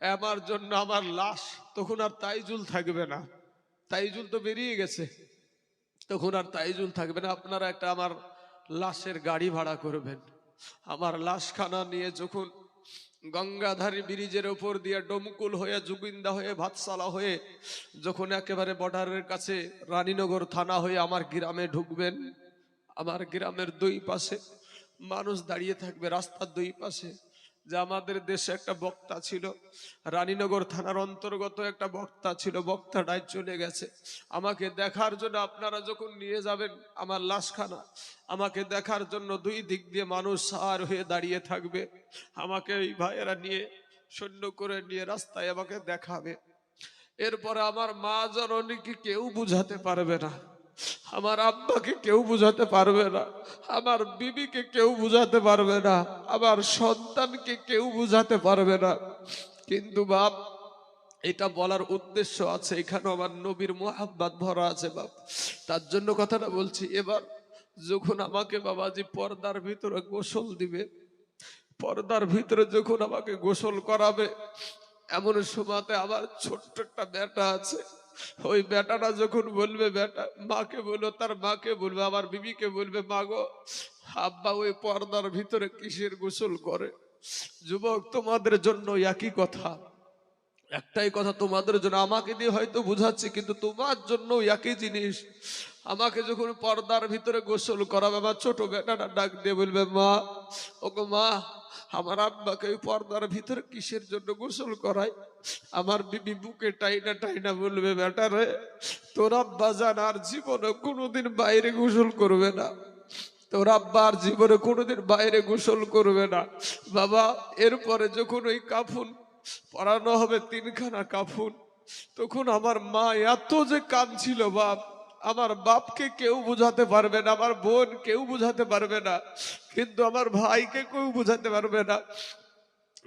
আমার জন্য আমার লাশ, তখন আর তাইজুল থাকবে না। তাইজুল তো বেরিয়ে গেছে। তখন আর তাইজুল থাকবে না। আপনারা একটা আমার লাশের গাড়ি ভাড়া করবেন। আমার লাশখানা নিয়ে যখন গঙ্গাধারী ব্রিজের ওপর দিয়ে ডমকুল হয়ে, জুবিন্দা হয়ে ভাতসালা হয়ে, যখন একেবারে বর্ডারের কাছে রানীনগর থানা হয়ে আমার গ্রামে ঢুকবেন, আমার গ্রামের দুই পাশে মানুষ দাঁড়িয়ে থাকবে, রাস্তার দুই পাশে। যে আমাদের দেশে একটা বক্তা ছিল, রানীনগর থানার অন্তর্গত একটা বক্তা ছিল, বক্তাটাই চলে গেছে। আমাকে দেখার জন্য আপনারা যখন নিয়ে যাবেন আমার লাশখানা, আমাকে দেখার জন্য দুই দিক দিয়ে মানুষ সার হয়ে দাঁড়িয়ে থাকবে। আমাকে এই ভাইয়েরা নিয়ে, সৈন্য করে নিয়ে রাস্তায় আমাকে দেখাবে। এরপরে আমার মা জননীকে কেউ বুঝাতে পারবে না। আমার আব্বাকে কেউ বুঝাতে পারবে না, আমার বিবিকে কেউ বুঝাতে পারবে না, আমার সন্তানকে কেউ বুঝাতে পারবে না। কিন্তু বাপ, এটা বলার উদ্দেশ্য আছে এখানে আমার নবীর মোহাব্বাত ভরা আছে বাপ। তার জন্য কথাটা বলছি, এবার যখন আমাকে বাবাজি পর্দার ভিতরে গোসল দিবে, পর্দার ভিতরে যখন আমাকে গোসল করাবে, এমন সময়তে আমার ছোট্ট একটা বেটা আছে ওই বেটাটা যখন বলবে, বেটা, মাকে বলল তার মাকে বলবে, আমার বিবিকে বলবে, মা গো, আব্বা ওই পর্দার ভিতরে কিসের গোসল করে? যুবক, তোমাদের জন্য একই কথা। একটাই কথা, তোমাদের জন্য। আমাকে দিয়ে হয়তো বুঝাচ্ছি, কিন্তু তোমার জন্য একই জিনিস। আমাকে যখন পর্দার ভিতরে গোসল করাবে, আমার ছোট বেটাটা ডাক দিয়ে বলবে, মা, ওগো মা আমার আব্বাকে ওই পর্দার ভিতরে কিসের জন্য গোসল করায়? আমার বিবি বুকে টাইনা টাইনা বলবে, বেটা রে, তোর আব্বা জান আর জীবনে কোনোদিন বাইরে গোসল করবে না। তোর আব্বার জীবনে কোনোদিন বাইরে গোসল করবে না। বাবা, এরপরে যখন ওই কাফুন পরানো হবে, তিনখানা কাফুন, তখন আমার মা এত যে কাঁদছিল, বাপ। আমার বাপকে কেউ বুঝাতে পারবে না, আমার বোন কেউ বুঝাতে পারবে না। কিন্তু আমার ভাইকে কেউ বুঝাতে পারবে না।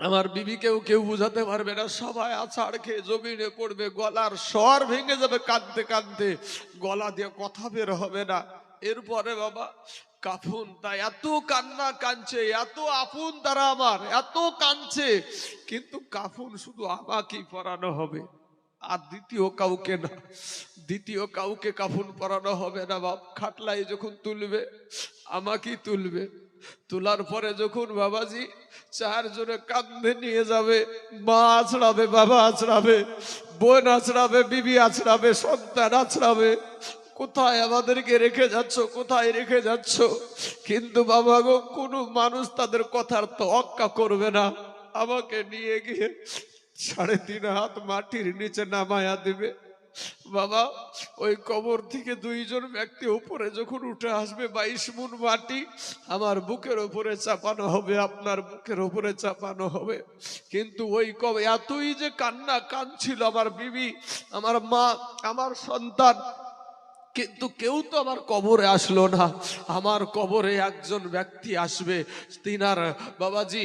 আমার বিবিকেও কেউ বুঝাতে পারবে না। সবাই আছাড় খেয়ে জমিনে পড়বে, গলার স্বর ভেঙে যাবে কাঁদতে কাঁদতে। গলা দিয়ে কথা বের হবে না। এরপরে বাবা, কাফুন তা এত কান্না কাঁদছে, এত আপন তারা আমার, এত কাঁদছে। কিন্তু কাফুন শুধু আমাকেই পরানো হবে, আর দ্বিতীয় কাউকে না। দ্বিতীয় কাউকে কাফুন পরানো হবে না। বাপ খাটলাই যখন তুলবে, আমাকেই তুলবে। তোলার পরে যখন বাবাজি চারজনে কান্দে নিয়ে যাবে, মা আছড়াবে, বাবা আছড়াবে, বোন আছড়াবে, বিবি আছড়াবে, সন্তান আছড়াবে, কোথায় আমাদেরকে রেখে যাচ্ছ, কোথায় রেখে যাচ্ছ? কিন্তু বাবা গো, কোনো মানুষ তাদের কথার তো অক্কা করবে না। আমাকে নিয়ে গিয়ে সাড়ে তিন হাত মাটির নিচে নামায়া দিবে। বাবা, ওই কবর থেকে দুইজন ব্যক্তি উপরে যখন উঠে আসবে, বাইশ মুন মাটি আমার বুকের ওপরে চাপানো হবে, আপনার বুকের ওপরে চাপানো হবে। কিন্তু ওই কব, এতই যে কান্না, কাঁদছিল আমার বিবি, আমার মা, আমার সন্তান কিন্তু কেউ তো আমার কবরে আসলো না। আমার কবরে একজন ব্যক্তি আসবে। তিনার বাবাজি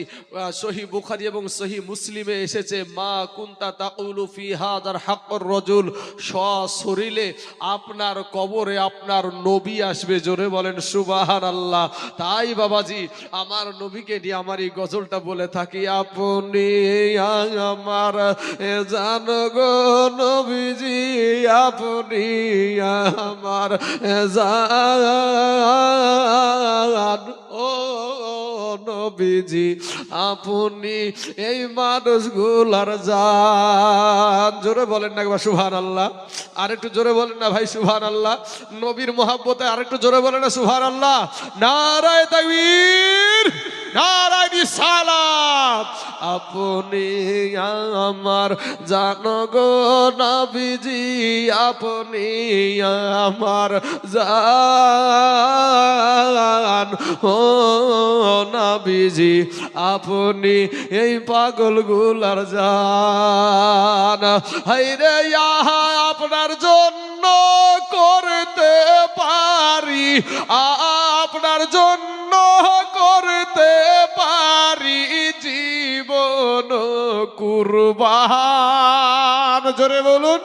সহি বুখারি এবং সহি মুসলিমে এসেছে, মা কুন্তা তাকুলু ফি হাদার হাক্কর রজুল। সশরীরে আপনার কবরে আপনার নবী আসবে, জোরে বলেন সুবাহান আল্লাহ তাই বাবাজি, আমার নবীকে নিয়ে আমার এই গজলটা বলে থাকি, আপনি আমার জান গো নবীজি, আপনি আমার নবীজি, আপনি এই মানুষগুলার জান। জোরে বলেন না একবার সুভান আল্লাহ আর একটু জোরে বলেন না ভাই সুভান আল্লাহ নবীর মহাব্বতে আর একটু জোরে বলেন না সুভান আল্লাহ নারায় তাকবীর। নারায় রিসালাত আপনি আমার জানো গো নবীজি, আপনি আমার জান ও নবীজি, আপনি এই পাগলগুলার জান। হাইরে ইহা আপনার জন্য করতে পারি। আপনার জন্য কুরবান। জোরে বলুন।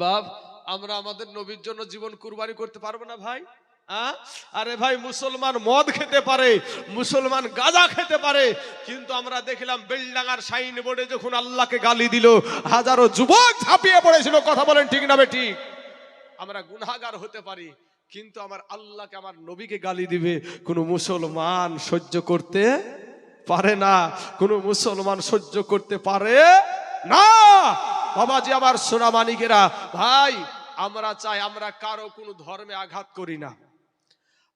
বাপ, আমরা আমাদের নবীর জন্য জীবন কুরবানি করতে পারব না ভাই? আরে ভাই, মুসলমান মদ খেতে পারে, মুসলমান গাঁজা খেতে পারে, কিন্তু আমরা দেখলাম বেলডাঙ্গার সাইন বোর্ডে যখন আল্লাহকে গালি দিল, হাজারো যুবক ঝাঁপিয়ে পড়েছিল। কথা বলেন ঠিক না ঠিক? আমরা গুনাহগার হতে পারি, কিন্তু আমার আল্লাহকে, আমার নবীকে গালি দিবে, কোনো মুসলমান সহ্য করতে পারে না। কোনো মুসলমান সহ্য করতে পারে না। বাবাজি, আমার সোনা মানিকেরা, ভাই, আমরা চাই আমরা কারও কোনো ধর্মে আঘাত করি না।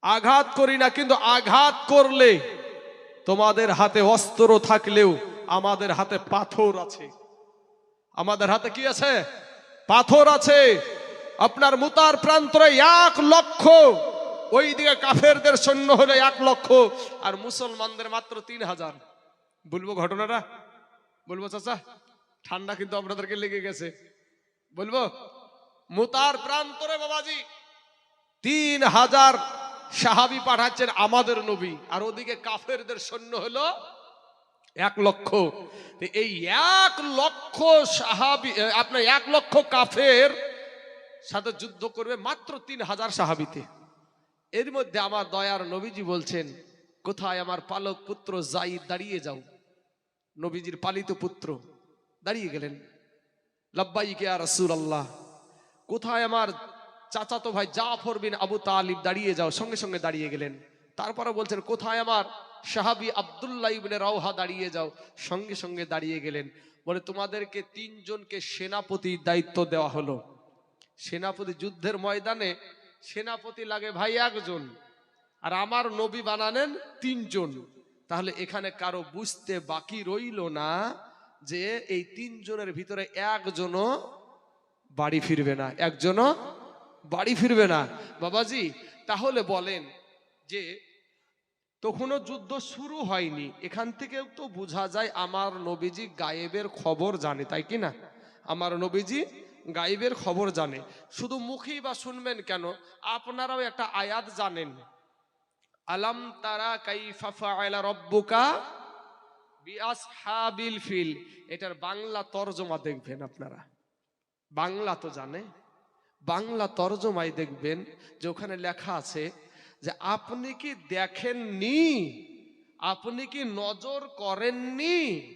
আঘাত করি না, কিন্তু আঘাত করলে তোমাদের হাতে অস্ত্র থাকলেও আমাদের হাতে পাথর আছে। আমাদের হাতে কি আছে? পাথর আছে। আপনার মুতার প্রান্তরে এক লক্ষ ওই দিকে কাফেরদের সৈন্য হলো এক লক্ষ, আর মুসলমানদের মাত্র তিন হাজার। বলব ঘটনাটা? বলব চাচা? ঠান্ডা কিন্তু আপনাদেরকে লেগে গেছে। বলব? মুতার প্রান্তরে বাবাজি, তিন হাজার সাহাবি পাঠাচ্ছেন আমাদের নবী, আর ওদিকে কাফেরদের সৈন্য হলো এক লক্ষ। এই এক লক্ষ সাহাবি আপনার এক লক্ষ কাফের সাথে যুদ্ধ করবে মাত্র তিন হাজার সাহাবিতে। এর মধ্যে আমার দয়ার নবীজি বলছেন, কোথায় আমার পালক পুত্র জাইদ? দাঁড়িয়ে যাও। নবীজির পালিত পুত্র দাঁড়িয়ে গেলেন। লব্বাইকে আর রসুল আল্লাহ কোথায় আমার চাচাতো ভাই জাফর বিন আবু তালিব? দাঁড়িয়ে যাও। সঙ্গে সঙ্গে দাঁড়িয়ে গেলেন। তারপরে বলছেন, কোথায় আমার সাহাবি আবদুল্লাহ ইবনে রাওহা দাঁড়িয়ে যাও। সঙ্গে সঙ্গে দাঁড়িয়ে গেলেন। বলে, তোমাদেরকে তিনজনকে সেনাপতি দায়িত্ব দেওয়া হলো। সেনাপতি যুদ্ধের ময়দানে সেনাপতি লাগে ভাই একজন, আর আমার নবী বানানেন তিনজন। তাহলে এখানে কারও বুঝতে বাকি রইল না যে এই তিনজনের ভিতরে একজনও বাড়ি ফিরবে না, একজনও বাড়ি ফিরবে না। বাবাজি, তাহলে বলেন যে তখনও যুদ্ধ শুরু হয়নি, এখান থেকেও তো বোঝা যায় আমার নবীজি গায়েবের খবর জানে, তাই কি না? আমার নবীজি গায়েবের খবর জানে। শুধু মুখেই বা শুনবেন কেন? আপনারাও একটা আয়াত জানেন। আলাম তারা কাইফা ফাআলা রব্বুকা ফিল। এটার বাংলা তরজমা দেখবেন আপনারা। বাংলা তো জানে। বাংলা তরজমায় দেখবেন যে ওখানে লেখা আছে যে, আপনি কি দেখেননি? আপনি কি নজর করেননি?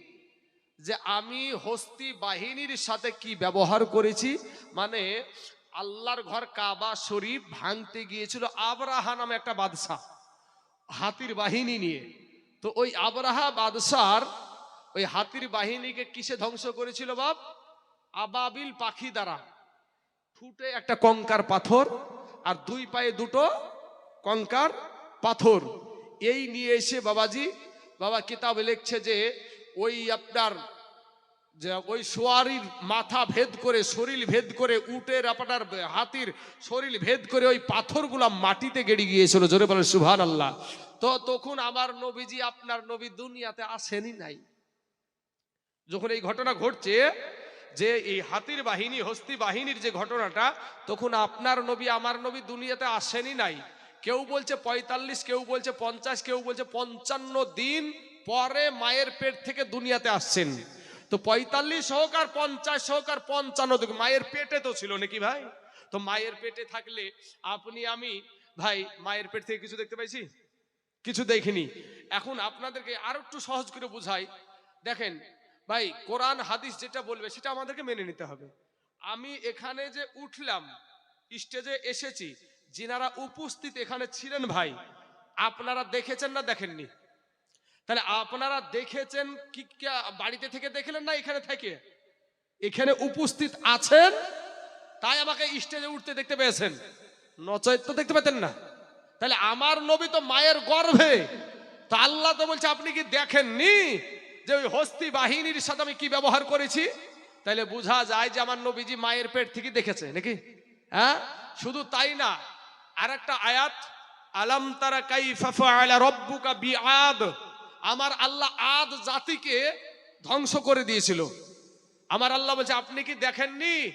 যে আমি হস্তি বাহিনীর সাথে কি ব্যবহার করেছি? মানে আল্লাহর ঘর কাবা শরীফ ভাঙতে গিয়েছিল আবরাহা নামে একটা বাদশাহ, হাতির বাহিনী নিয়ে। তো ওই আবরাহা বাদশার ওই হাতির বাহিনীকে কিসে ধ্বংস করেছিল বাপ? আবাবিল পাখি দ্বারা। ফুটে একটা কঙ্কার পাথর আর দুই পায়ে দুটো কঙ্কার পাথর। এই নিয়ে এসে বাবাজি, বাবা কিতাব লিখছে যে ওই আপনার যে ওই সোয়ারির মাথা ভেদ করে, শরীর ভেদ করে, উটের আপনার হাতির শরীর ভেদ করে ওই পাথরগুলা মাটিতে গেড়ে গিয়েছিল। জোরে বলে সুভান আল্লাহ তো তখন আমার নবীজি আপনার নবী দুনিয়াতে আসেনি নাই। যখন এই ঘটনা ঘটছে, যে এই হাতির বাহিনী, হস্তি বাহিনীর যে ঘটনাটা, তখন আপনার নবী, আমার নবী দুনিয়াতে আসেনি নাই। কেউ বলছে পঁয়তাল্লিশ, কেউ বলছে পঞ্চাশ, কেউ বলছে পঞ্চান্ন দিন পরে মায়ের পেট থেকে দুনিয়াতে আসছেন। তো পঁয়তাল্লিশ হোক আর পঞ্চাশ হোক আর পঞ্চান্ন মায়ের পেটে তো ছিল নাকি ভাই? তো মায়ের পেটে থাকলে আপনি, আমি, ভাই, মায়ের পেট থেকে কিছু দেখতে পাইছি? কিছু দেখিনি। এখন আপনাদেরকে আরও একটু সহজ করে বুঝাই। দেখেন, ভাই, কোরআন, হাদিস যেটা বলবে, সেটা আমাদেরকে মেনে নিতে হবে। আমি এখানে যে উঠলাম, স্টেজে এসেছি, যিনারা উপস্থিত এখানে ছিলেন ভাই, আপনারা দেখেছেন না দেখেননি? তাহলে আপনারা দেখেছেন কি বাড়িতে থেকে দেখলেন না এখানে থেকে? এখানে উপস্থিত আছেন, তাই আমাকে স্টেজে উঠতে দেখতে পেয়েছেন। নচয় তো দেখতে পেতেন না। তাহলে আমার নবী তো মায়ের গর্ভে। তা আল্লাহ তো বলছে, আপনি কি দেখেননি যে ওই হস্তি বাহিনীর সাথে আমি কি ব্যবহার করেছি? তাহলে বোঝা যায় যে আমার নবীজি মায়ের পেট থেকে দেখেছে, নাকি? হ্যাঁ? শুধু তাই না আর একটা আয়াত, আলাম তারা কাইফা ফাআলা রব্বুকা বিআদ? আমার আল্লাহ আদ জাতিকে ধ্বংস করে দিয়েছিল। আমার আল্লাহ বলছে, আপনি কি দেখেননি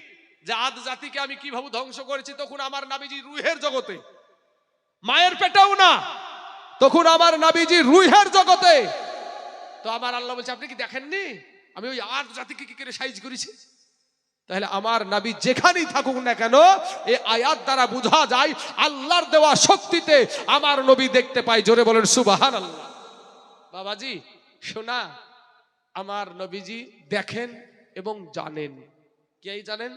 যে আদ জাতিকে আমি কীভাবে ধ্বংস করেছি? তখন আমার নাবিজি রুহের জগতে। মায়ের পেটেও না। তখন আমার নাবিজি রুহের জগতে। তো আমার আল্লাহ বলছে, আপনি কি দেখেননি? আমি ওই আদ জাতিকে কি করে সাইজ করেছি? তাহলে আমার নাবি যেখানেই থাকুক না কেন, এই আয়াত দ্বারা বোঝা যায়, আল্লাহর দেওয়া শক্তিতে আমার নবী দেখতে পাই জোরে বলেন সুবাহান আল্লাহ বাবাজি, শোনা, আমার নবীজি দেখেন এবং জানেন। কে জানেন?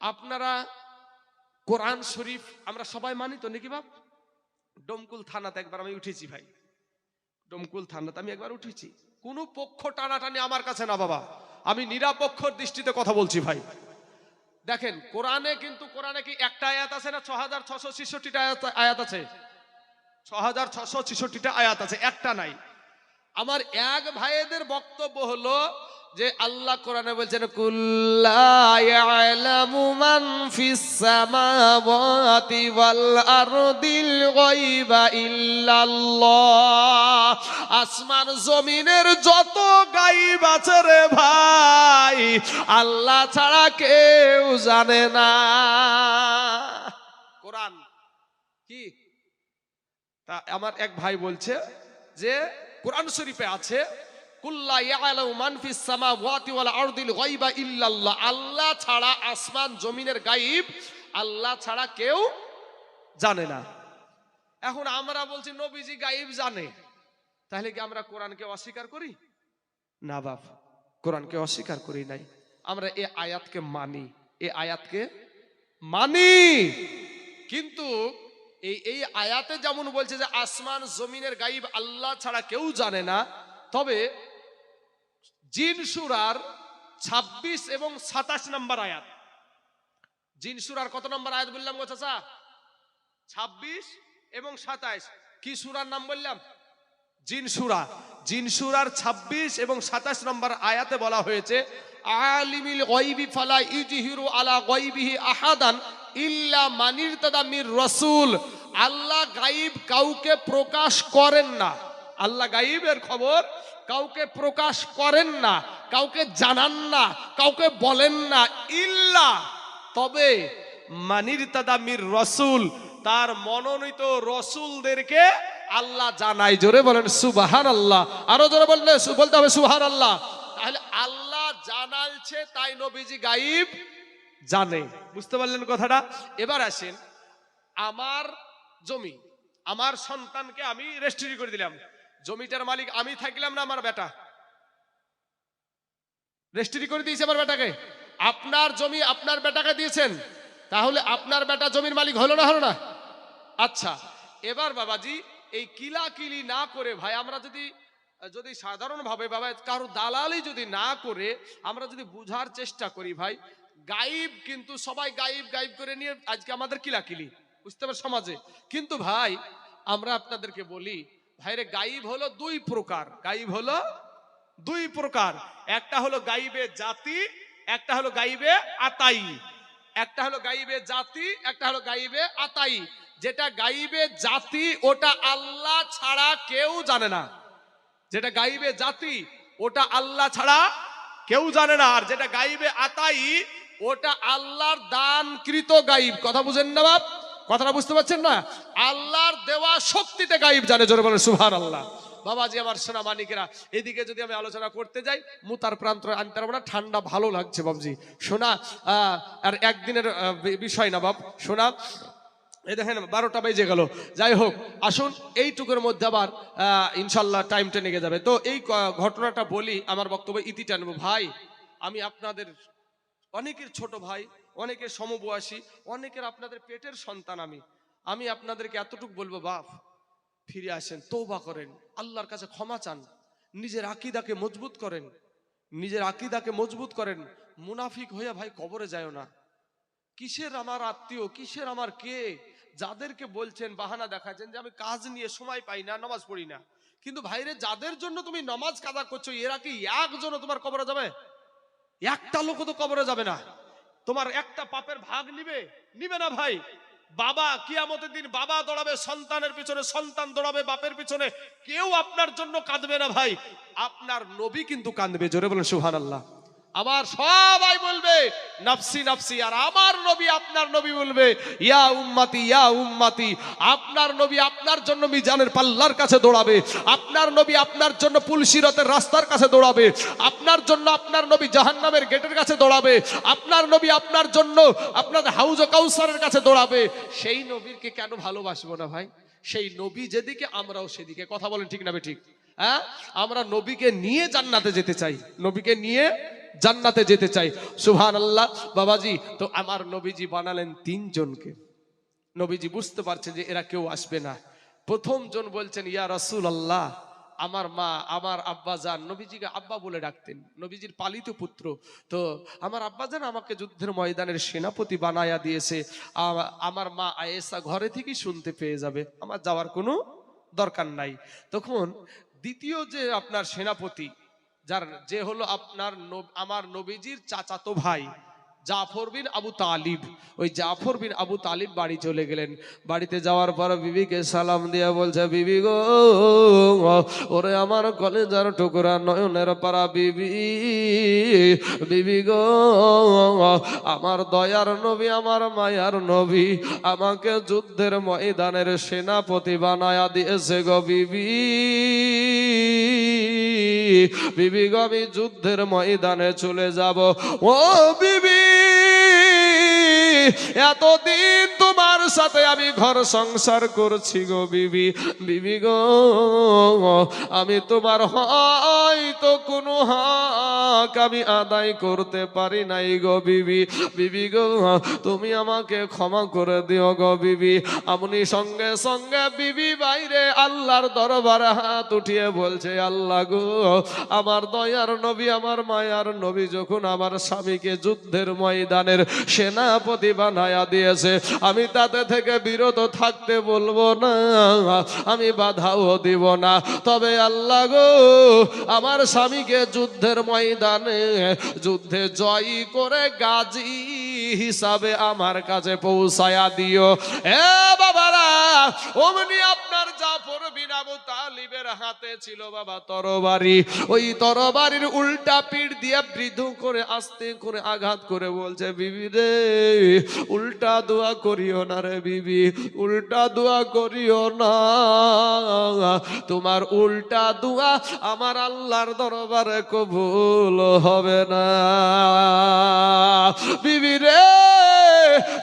আপনারা কোরআন শরীফ আমরা সবাই মানি তো নাকি বাপ? ডমকুল থানাতে একবার আমি উঠেছি ভাই। ডমকুল থানাতে আমি একবার উঠেছি। কোনো পক্ষ টানাটানি আমার কাছে না বাবা। আমি নিরাপক্ষর দৃষ্টিতে কথা বলছি ভাই। দেখেন, কোরআনে কিন্তু, কোরআনে কি একটা আয়াত আছে না ছ হাজার ছশো ছেষট্টিটা আয়াত আছে? ছ হাজার ছশো ছেষট্টিটা আয়াত আছে, একটা নাই। আমার এক ভাইয়েদের বক্তব্য হলো যে আল্লাহ কোরআনে বলছেন ইল্লাল্লাহ। আসমান জমিনের যত গায়ব আছে রে ভাই, আল্লাহ ছাড়া কেউ জানে না। কোরআন কি? তা আমার এক ভাই বলছে যে কোরআন শরীফে আছে আল্লাহ ছাড়া আসমান জমিনের গায়ব, আল্লাহ ছাড়া কেউ জানে না। এখন আমরা বলছি, নবীজি গায়ব জানে। তাহলে কি আমরা কোরআনকে অস্বীকার করি? না বাপ, কোরআনকে অস্বীকার করি নাই। আমরা এ আয়াতকে মানি। এ আয়াতকে মানি। কিন্তু এই এই আয়াতে যেমন বলছে যে আসমান জমিনের গাইব আল্লাহ ছাড়া কেউ জানে না, তবে জিন সুরার ২৬ এবং সাতাশ নম্বর আয়াত। জিনসুরার কত নম্বর আয়াত বললাম গো চাচা? ছাব্বিশ এবং সাতাইশ কি সুরার নাম বললাম? জিনসুরা জিনসুরার জিন সুরার ২৬ এবং সাতাশ নম্বর আয়াতে বলা হয়েছে, আলিমিল গয়বি ফালা ইজহিরু আলা গয়বিহি আহাদান ইল্লা মানির তাদামির রসুল। আল্লাহ গাইব কাউকে প্রকাশ করেন না। আল্লাহ গাইবের খবর, কাউকে প্রকাশ করেন না, কাউকে জানান না, কাউকে বলেন না, ইল্লা। তবে মানির তাদামির রসুল, তার মনোনীত রসুলদেরকে আল্লাহ জানাই জোরে বলেন সুবাহান আল্লাহ আরও জোরে বললে বলতে হবে সুহান আল্লাহ তাহলে আল্লাহ জানালছে তাই নবীজি গাইব জানে। বুঝতে পারলেন কথাটা? এবার আসেন, আমার জমি। আমার সন্তানকে আমি রেস্ট্রি করে দিলাম। জমিটার মালিক আমি থাকলাম না আমার বেটা। রেস্ট্রি করে দিয়েছে আমার বেটাকে। আপনার জমি আপনার বেটাকে দিয়েছেন। তাহলে আপনার বেটা জমির মালিক হলো না হলো না? আচ্ছা এবার বাবাজি, এই কিলাকিলি না করে ভাই, আমরা যদি যদি সাধারণভাবে বাবা, কারও দালালি যদি না করে, আমরা যদি বুঝার চেষ্টা করি ভাই, গাইব কিন্তু, সবাই গাইব গাইব করে নিয়ে আজকে আমাদের কিলাকিলি। বুঝতে পার সমাজে? কিন্তু ভাই, আমরা আপনাদেরকে বলি, ভাইরে গাইব হলো দুই প্রকার। গাইব হলো দুই প্রকার। একটা হলো গাইবে জাতি, একটা হলো গাইবে আতাই। একটা হলো গাইবে জাতি, একটা হলো গাইবে আতাই। যেটা গাইবে জাতি, ওটা আল্লাহ ছাড়া কেউ জানে না। যেটা গাইবে জাতি, ওটা আল্লাহ ছাড়া কেউ জানে না। আর যেটা গাইবে আতাই, ওটা আল্লাহর দানকৃত গাইব। কথা বুঝেন না বাপ? কথাটা বুঝতে পারছেন না? আল্লাহর দেওয়া শক্তিতে গাইব জানে জোরে বলে সুভার আল্লাহ বাবাজি আমার সোনা মানিকেরা এদিকে যদি আমি আলোচনা করতে যাই মুতার প্রান্ত আনতে পারব না ঠান্ডা ভালো লাগছে বাবজি। আহ, আর একদিনের বিষয় না বাব শোনা এই দেখেন বারোটা বেজে গেল। যাই হোক আসুন এইটুকুর মধ্যে আবার ইনশাল্লাহ টাইম টেনে যাবে। তো এই ঘটনাটা বলি আমার বক্তব্য ইতি টানবো। ভাই আমি আপনাদের অনেকের ছোট ভাই অনেকের সমবয়সী, অনেকের আপনাদের পেটের সন্তান আমি। আমি আপনাদেরকে এতটুকু বলব, বাপ, ফিরে আসেন তৌবা করেন, আল্লাহর কাছে ক্ষমা চান, নিজের আকিদাকে মজবুত করেন, নিজের আকিদাকে মজবুত করেন, মুনাফিক হয়ে ভাই কবরে যায় না। কিসের আমার আত্মীয়, কিসের আমার কে? যাদেরকে বলছেন, বাহানা দেখাচ্ছেন যে আমি কাজ নিয়ে সময় পাই না, নামাজ পড়ি না। কিন্তু ভাইরে, যাদের জন্য তুমি নামাজ কাদা করছ, এরা কি একজনও তোমার কবরে যাবে? একটা লোক তো কবরে যাবে না। তোমার একটা পাপের ভাগ নিবে। নিবে না ভাই। বাবা কিয়ামতের দিন বাবা দৌড়াবে, সন্তানের পিছনে সন্তান দৌড়াবে, বাপের পিছনে। কেউ আপনার জন্য কাঁদবে না ভাই। আপনার নবী কিন্তু কাঁদবে, জোরে বলেন সুহান আল্লাহ আমার সবাই বলবে, নাফসি নাফসি, আর আমার নবী আপনার নবী বলবে, ইয়া উম্মাতি ইয়া উম্মাতি, আপনার নবী আপনার জন্য মিজানের পাল্লার কাছে দৌড়াবে, আপনার নবী আপনার জন্য পুলসিরতের রাস্তার কাছে দৌড়াবে, আপনার জন্য আপনার নবী জাহান্নামের গেটের কাছে দৌড়াবে, আপনার নবী আপনার জন্য আপনার হাউজ কাউসারের কাছে দৌড়াবে। সেই নবীরকে কেন ভালোবাসবো না ভাই? সেই নবী যেদিকে, আমরাও সেদিকে। কথা বলেন ঠিক না ঠিক? হ্যাঁ? আমরা নবীকে নিয়ে জান্নাতে যেতে চাই। নবীকে নিয়ে জান্নাতে যেতে চাই। সুহান আল্লাহ বাবাজি, তো আমার নবীজি বানালেন তিনজনকে। নবীজি বুঝতে পারছে যে এরা কেউ আসবে না। প্রথম জন বলছেন, ইয়া রাসূল আল্লাহ আমার মা, আমার আব্বা যান। নবীজিকে আব্বা বলে ডাকতেন। নবীজির পালিত পুত্র, তো আমার আব্বা যান আমাকে যুদ্ধের ময়দানের সেনাপতি বানায়া দিয়েছে। আমার মা আয়েসা ঘরে থেকেই শুনতে পেয়ে যাবে। আমার যাওয়ার কোনো দরকার নাই। তখন দ্বিতীয় যে আপনার সেনাপতি যার যে হলো আপনার আমার নবীজির চাচাতো ভাই, জাফর বিন আবু তালিব। ওই জাফর বিন আবু তালিব বাড়ি চলে গেলেন। বাড়িতে যাওয়ার পর বিবিকে সালাম দিয়া বলছে, বিবি গো, ওরে আমার কলেজার টুকরা নয়নের পাড়া বিবি বিবি গো, আমার দয়ার নবী, আমার মায়ার নবী, আমাকে যুদ্ধের ময়দানের সেনাপতি বানায়া দিয়েছে গো বিবি। বিবি গবি যুদ্ধের ময়দানে চলে যাব। ও বিবি! এতদিন তোমার সাথে আমি ঘর সংসার করছি গো বিবি বিবি গো, আমি তোমার হয়তো কোনো হক আমি আদায় করতে পারি নাই গো বিবি বিবি গো, তুমি আমাকে ক্ষমা করে দিও গো বিবি। আপনি সঙ্গে সঙ্গে বিবি বাইরে আল্লাহর দরবারে হাত উঠিয়ে বলছে, আল্লাহ গো, আমার দয়ার নবী, আমার মায়ার নবী যখন আমার স্বামীকে যুদ্ধের ময়দানের সেনাপতি বানায়া দিয়েছে। আমি তাতে থেকে বিরত থাকতে বলব না, আমি বাধাও দিব না। তবে আল্লাহ গো, আমার স্বামীকে যুদ্ধের ময়দানে, যুদ্ধে জয়ী করে গাজী হিসাবে আমার কাছে পৌঁছায়া দিও। এ আপনার জাফর তালিবের হাতে ছিল বাবা তরবারি। ওই তরবারির উল্টা পিঠ দিয়ে বৃদ্ধ করে আস্তে করে আঘাত করে বলছে, বিবি রে, উল্টা দোয়া করিও না রে বিবি, উল্টা দোয়া করিও না। তোমার উল্টা দোয়া আমার আল্লাহর দরবারে কবুল হবে না। বিবি রে,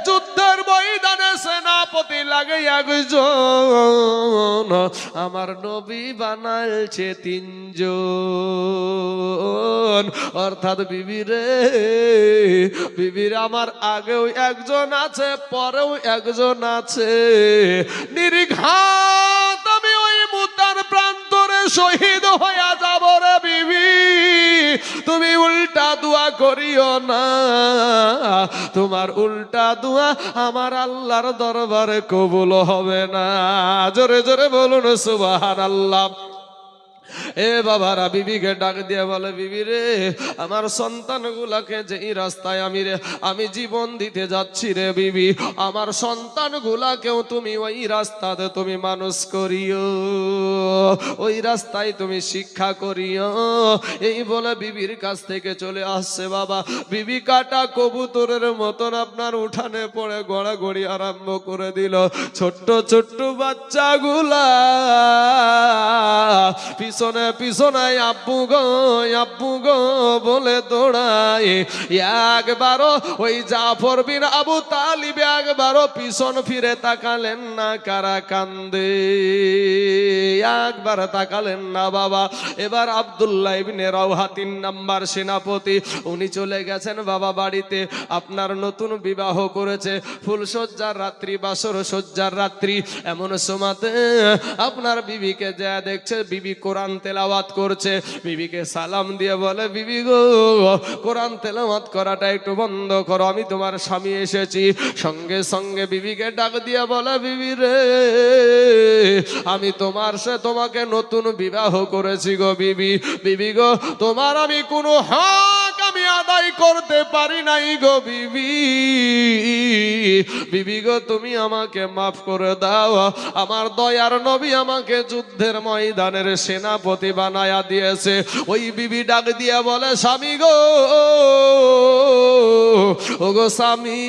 যুদ্ধের ময়দানে সেনাপতি লাগে একজন? আমার নবী বানাইছে তিনজন। অর্থাৎ বিবি রে, বিবির আমার আগেও একজন আছে, পরেও একজন আছে। নির্ঘাত আমি ওই মুতার প্রান্তরে শহীদ দোয়া করিও না। তোমার উল্টা দোয়া আমার আল্লাহর দরবারে কবুল হবে না। জোরে জোরে বলুন সুবাহ আল্লাহ এ বাবারা বিবিকে ডাক দিয়ে বলে, বিবি রে, আমার সন্তানগুলাকে যে এই রাস্তায় আমি রে, আমি জীবন দিতে যাচ্ছি রে বিবি, আমার সন্তানগুলাকেও তুমি ওই রাস্তাতে তুমি মানুষ করিও, ওই রাস্তায় তুমি শিক্ষা করিও। এই বলে বিবির কাছ থেকে চলে আসছে বাবা। বিবি কাটা কবুতরের মতন আপনার উঠানে পড়ে গড়াগড়ি আরম্ভ করে দিল। ছোট্ট ছোট্ট বাচ্চাগুলা পিছনে পিছনে আব্বু গো আব্বু গো, বলে দৌড়ায় একবারও ওই জাফর বিন আবু তালিব একবারও পিছন ফিরে তাকালেন না, কারা কান্দে। একবার তাকালেন না, বাবা। এবার আবদুল্লাহ ইবনে রাওহা তিন নাম্বার সেনাপতি, উনি চলে গেছেন বাবা বাড়িতে। আপনার নতুন বিবাহ করেছে ফুলসজ্জার রাত্রি, বাসর সজ্জার রাত্রি, এমন সময়তে আপনার বিবিকে যা দেখছে, বিবি কোরআন তেলাওয়াত করছে। বিবিকে সালাম দিয়ে বলে, বিবি গো, কোরআন তেলাওয়াত করাটা একটু বন্ধ করো, আমি তোমার স্বামী এসেছি। সঙ্গে সঙ্গে বিবিকে ডাক দিয়ে বলে, বিবি রে, আমি তোমার সে তোমাকে নতুন বিবাহ করেছি গো বিবি। বিবি গো, তোমার আমি কোনো হক আমি আদায় করতে পারি নাই গো বিবি। বিবি গো, তুমি আমাকে মাফ করে দাও। আমার দয়ার নবী আমাকে যুদ্ধের ময়দানের শিক্ষাপতি বানায়া দিয়েছে। ওই বিবি ডাক দিয়ে বলে স্বামী গো ও গো স্বামী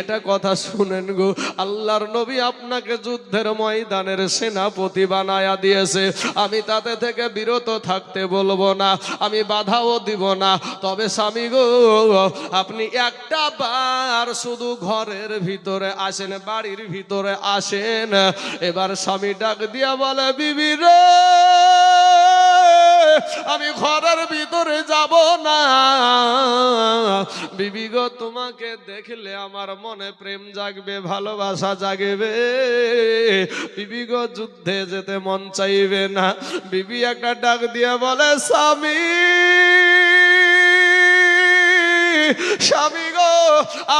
এটা কথা শুনেন গো, আল্লাহর নবী আপনাকে যুদ্ধের ময়দানের সেনাপতি বানায়া দিয়েছে। আমি তাতে থেকে বিরত থাকতে বলব না, আমি বাধাও দিব না। তবে স্বামী গো, আপনি একটা বার শুধু ঘরের ভিতরে আসেন, বাড়ির ভিতরে আসেন। এবার স্বামী ডাক দিয়া বলে, বিবি রে! আমি ঘরের ভিতরে যাব না। বিবি গো, তোমাকে দেখলে আমার মনে প্রেম জাগবে, ভালোবাসা জাগবে। বিবি গো, যুদ্ধে যেতে মন চাইবে না। বিবি একটা ডাক দিয়ে বলে, স্বামী! স্বামী গো,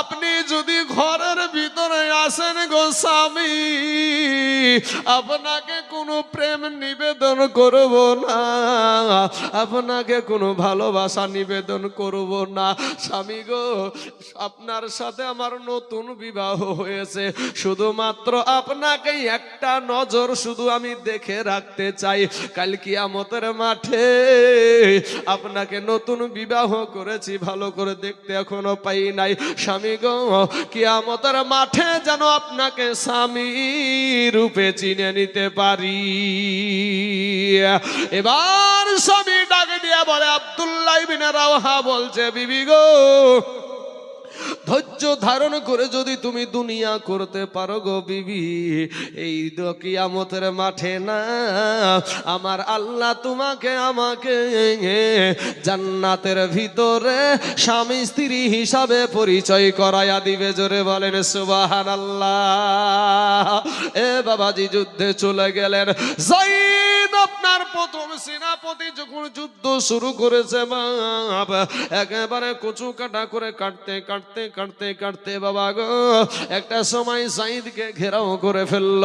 আপনি যদি ঘরের ভিতরে আসেন গো স্বামী, আপনাকে কোনো প্রেম নিবেদন করব না। আপনাকে কোনো ভালোবাসা নিবেদন করব না। স্বামী গো, আপনার সাথে আমার নতুন বিবাহ হয়েছে। শুধুমাত্র আপনাকে একটা নজর শুধু আমি দেখে রাখতে চাই। কাল কিয়ামতের মাঠে আপনাকে নতুন বিবাহ করেছি, ভালো করে দেখতে এখনও পাই নাই। স্বামী গো, কিয়ামতের মাঠে যেন আপনাকে স্বামী রূপে চিনে নিতে পারি। এবার স্বামী ডাকে দিয়ে বলে, আব্দুল্লাহ বিনে রাওহা বলছে, বিবি গো ধৈর্য ধারণ করে যদি তুমি দুনিয়া করতে পারো গো বিবি, এই কিয়ামতের মাঠে না, আমার আল্লাহ তোমাকে আমাকে জান্নাতের ভিতরে স্বামী স্ত্রী হিসাবে পরিচয় করাইয়া দিবে, জোরে বলেন সুবাহান আল্লাহ এ বাবাজি যুদ্ধে চলে গেলেন আপনার প্রথম সেনাপতি যখন যুদ্ধ শুরু করেছে বাপ, একেবারে কচু কাটা করে কাটতে কাটতে কাটতে কাটতে বাবা গো, একটা সময় জাইদকে ঘেরাও করে ফেলল।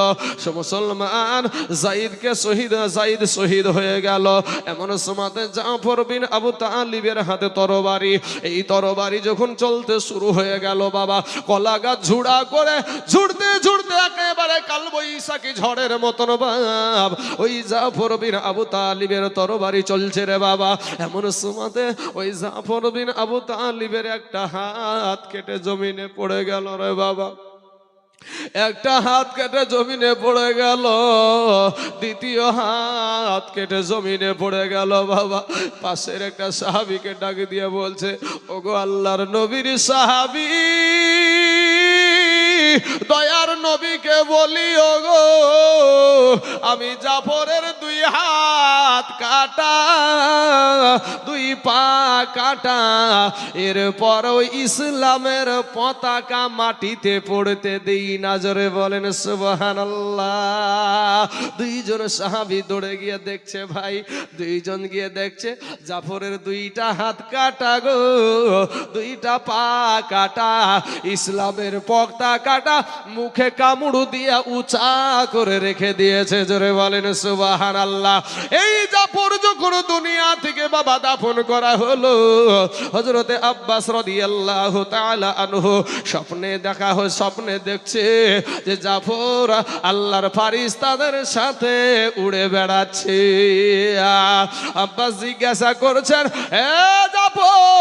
মুসলমান জাইদকে শহীদ, জাইদ শহীদ হয়ে গেল। এমন সময়তে জাফর বিন আবু তালিবের হাতে তরবারি। এই তরবারি যখন চলতে শুরু হয়ে গেল বাবা কলা গাছ ঝুড়া করে ঝুড়তে ঝুড়তে একেবারে কাল বৈশাখী ঝড়ের মতন বাপ, ওই জাফর বিন আবু তালিবের তরবারি চলছে রে বাবা। এমন সময়তে ওই জাফর বিন আবু তালিবের একটা হাত কেটে জমিনে পড়ে গেল রে বাবা। একটা হাত কেটে জমিনে পড়ে গেল, দ্বিতীয় হাত কেটে জমিনে পড়ে গেল বাবা। পাশের একটা সাহাবিকে ডাক দিয়ে বলছে, ওগো আল্লাহর নবীর সাহাবি, দয়ার নবীকে বলি ওগো, আমি জাফরের হাত কাটা, দুই পা কাটা। এরপর ওই ইসলামের পতাকা মাটিতে পড়তে দেই নাজরে বলেন সুবহান দুইজন সাহাবি দৌড়ে গিয়ে দেখছে, ভাই, দুইজন গিয়ে দেখছে, জাফরের দুইটা হাত কাটা গো, দুইটা পা কাটা। ইসলামের পক্তা কাটা, মুখে কামড় দিয়া উঁচা করে রেখে দিয়েছে, জোরে বলেন সুবাহান আল্লাহ। এই জাফর যখন দুনিয়া থেকে বাবা দাফন করা হলো হজরতে আব্বাস রদি আল্লাহ আনহু স্বপ্নে দেখা হয়, স্বপ্নে দেখছে যে জাফর আল্লাহর ফারিস তাদের সাথে উড়ে বেড়াচ্ছে। আব্বাস জিজ্ঞাসা করছেন, এ জাফর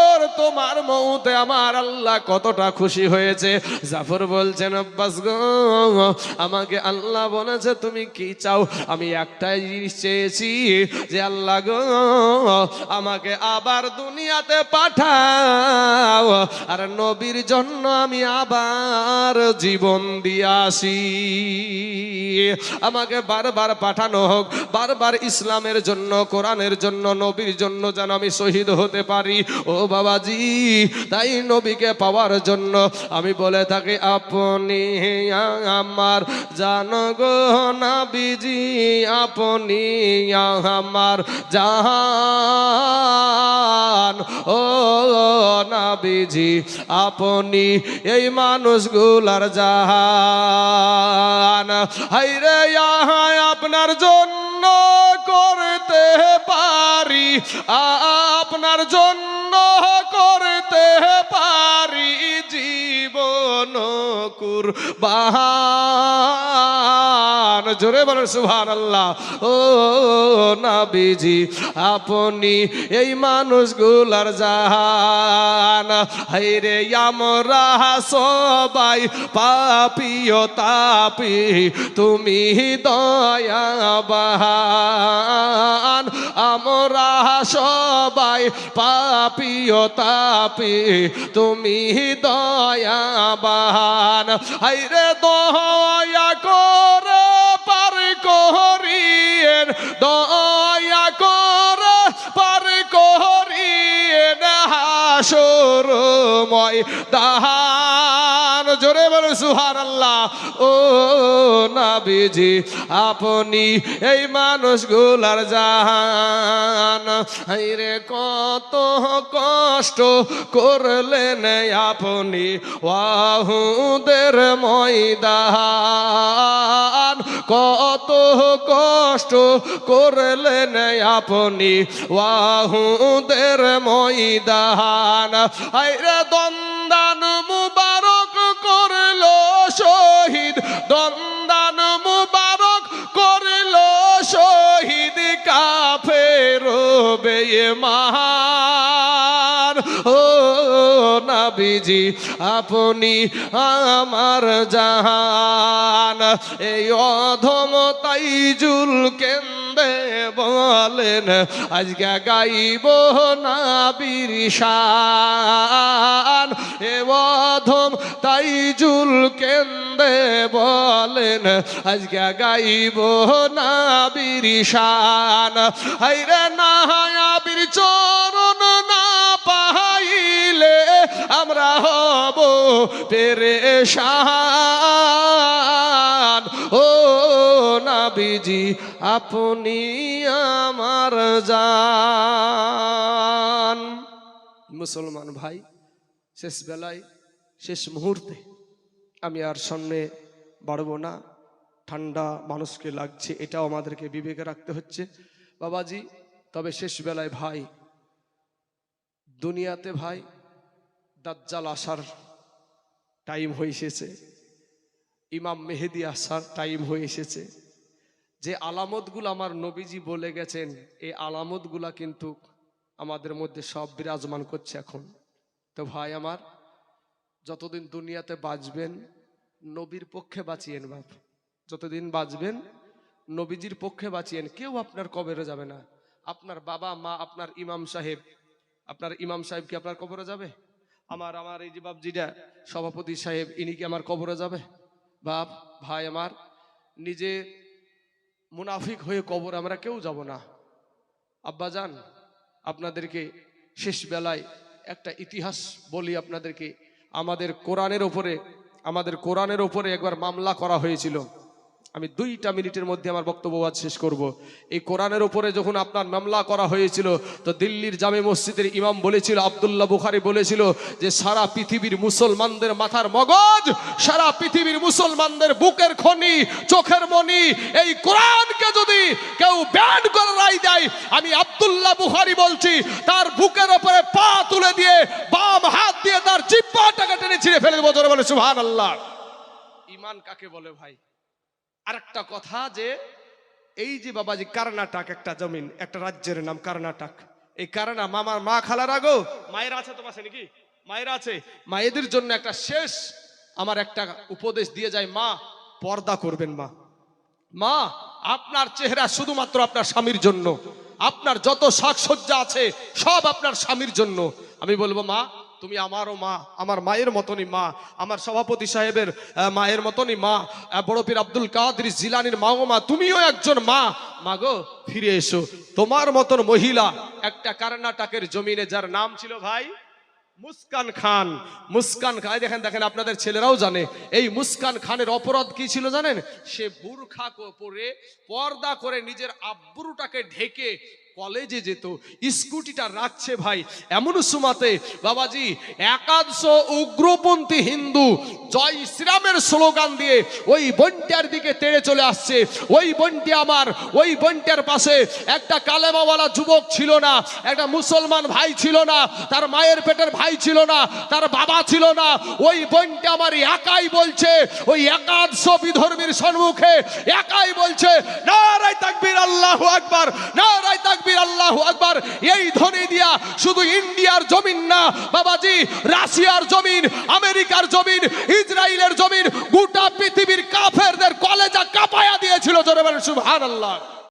তোমার মৌতে আমার আল্লাহ কতটা খুশি হয়েছে। জাফর বলছেন আব্বাস গো, আমাকে আল্লাহ বলেছে, তুমি কি চাও? আমি একটাই জিনিস চেয়েছি যে আল্লাহ গো, আমাকে আবার দুনিয়াতে পাঠাও। আর নবীর জন্য আমি আবার জীবন দিয়ে আসি। আমাকে বারবার পাঠানো হোক, বারবার ইসলামের জন্য, কোরআনের জন্য, নবীর জন্য যেন আমি শহীদ হতে পারি। ও বাবাজি তাই নবীকে পাওয়ার জন্য আমি বলে থাকি, আপনি আমার জান গো নাবিজি আপনি আমার জাহান ও নাবিজি আপনি এই মানুষগুলার জাহান। হাইরে ইহাই আপনার জন্য করতে পারি। আপনার জন্য করতে পারি জীবন। কুরবান জোরে বলেন সুহান আল্লাহ ও নাবিজি, আপনি এই মানুষগুলার জাহান। হাইরে আমরা সবাই পাপিও তাপি, তুমি দয়াবান। আমরা সবাই পাপিও তাপি, তুমি দয়াবান। হাইরে দয়া করে পার করিয়েন দয়া করে পার করিয়েন হাসর ময় দাহান জোরে বলে সুহার আল্লাহ ও নাবিজি, আপনি এই মানুষগুলার জাহান। হাইরে, কত কষ্ট করলেন আপনি ওয়াহুদের ময়দান। কত কষ্ট করলেন আপনি ওয়াহুদের ময়দান। আইরে দন্দান মুবারক করল শহীদ দন্দান মুবারক করল শহীদ কাফের বেমান নাবিজি আপনি আমার জাহান। এই অধম তাইজুল কেন্দে বলেন, আজকে গাইব না বিরিশান এ অধম তাইজুল কেন্দে বলেন, আজকে গাইব না বিরিশান হাইরে না হায়াবির চরণ হব পেরেশান। ও নাবিজি, আপনি আমার জান। মুসলমান ভাই, শেষ বেলায়, শেষ মুহূর্তে আমি আর সামনে বাড়বো না। ঠান্ডা মানুষকে লাগছে, এটাও আমাদেরকে বিবেকে রাখতে হচ্ছে। বাবাজি, তবে শেষ বেলায় ভাই, দুনিয়াতে ভাই দাজ্জাল আসার টাইম হয়ে এসেছে। ইমাম মেহেদি আসার টাইম হয়ে এসেছে। যে আলামতগুলো আমার নবীজি বলে গেছেন, এই আলামতগুলা কিন্তু আমাদের মধ্যে সব বিরাজমান করছে এখন। তো ভাই আমার, যতদিন দুনিয়াতে বাঁচবেন, নবীর পক্ষে বাঁচিয়েন বাপ। যতদিন বাঁচবেন, নবীজির পক্ষে বাঁচিয়েন, কেউ আপনার কবরে যাবে না। আপনার বাবা, মা, আপনার ইমাম সাহেব, আপনার ইমাম সাহেব কি আপনার কবরে যাবে? আমার আমার এই যে বাপজিটা, সভাপতি সাহেব, ইনি কি আমার কবরে যাবে? বাপ, ভাই আমার, নিজে মুনাফিক হয়ে কবর আমরা কেউ যাব না। আব্বাজান আপনাদেরকে শেষ বেলায় একটা ইতিহাস বলি আপনাদেরকে। আমাদের কোরআনের ওপরে আমাদের কোরআনের ওপরে একবার মামলা করা হয়েছিল। আমি দুইটা মিনিটের মধ্যে আমার বক্তব্য শেষ করব। এই কোরআনের ওপরে যখন আপনার মামলা করা হয়েছিল, তো দিল্লির জামে মসজিদের ইমাম বলেছিল, আব্দুল্লাহ বুখারি বলেছিল যে সারা পৃথিবীর মুসলমানদের মাথার মগজ, সারা পৃথিবীর মুসলমানদের বুকের খনি, চোখের মনি, এই কোরআনকে যদি কেউ ব্যান করে রায় দেয়, আমি আব্দুল্লাহ বুখারি বলছি, তার বুকের ওপরে পা তুলে দিয়ে, বাম হাত দিয়ে তার জিব্বাটাকে টেনে ছিঁড়ে ফেলে দেবো, জোরে বলে সুবহান আল্লাহ ইমান কাকে বলে ভাই? আরেকটা কথা যে, এই যে বাবাজি কর্ণাটক একটা জমিন, একটা রাজ্যের নাম কর্ণাটক এই কারণা মামার মা খালার আগো। মায়ের আছে তোমার নাকি? মায়ের আছে। মায়েদের জন্য একটা শেষ আমার একটা উপদেশ দিয়ে যায়, মা, পর্দা করবেন মা। মা, আপনার চেহারা শুধুমাত্র আপনার স্বামীর জন্য। আপনার যত সাজসজ্জা আছে, সব আপনার স্বামীর জন্য। আমি বলব, মা তুমি আমারও মা, আমার মায়ের মতনই মা, আমার সভাপতি সাহেবের মায়ের মতনই মা বড় পীর আব্দুল কাদের জিলানির মাও মা, তুমিও একজন মা। মাগো ফিরে এসো। তোমার মতন মহিলা, একটা কর্ণাটকের জমিনে যার নাম ছিল ভাই মুস্কান খান। মুস্কান খান দেখেন দেখেন, আপনাদের ছেলেরাও জানে। এই মুস্কান খানের অপরাধ কি ছিল জানেন? সে বুরখা পরে পর্দা করে নিজের আব্রুটাকে ঢেকে কলেজে যেত, স্কুটিটা রাখছে ভাই। এমন সুমাতে বাবাজি, একাদশ উগ্রপন্থী হিন্দু জয় শ্রীরামের স্লোগান দিয়ে ওই বনটার দিকে তেড়ে চলে আসছে। ওই বনটি আমার, ওই বনটার পাশে একটা কালেমাওয়ালা যুবক ছিল না, একটা মুসলমান ভাই ছিল না, তার মায়ের পেটের ভাই ছিল না, তার বাবা ছিল না। ওই বোনটা আমার একাই বলছে, ওই একাদশ বিধর্মীর সম্মুখে একাই বলছে নারাই তাকবীর, আল্লাহ আকবার নারাই তাকবীর আল্লাহ আকবার। এই ধ্বনি দিয়া শুধু ইন্ডিয়ার জমিন না, বাবাজি, রাশিয়ার জমিন, আমেরিকার জমিন, ইসরায়েলের জমিন, গোটা পৃথিবীর কাফেরদের কলেজা কাপায়া দিয়েছিল জোরে বলেন, সুবহানাল্লাহ।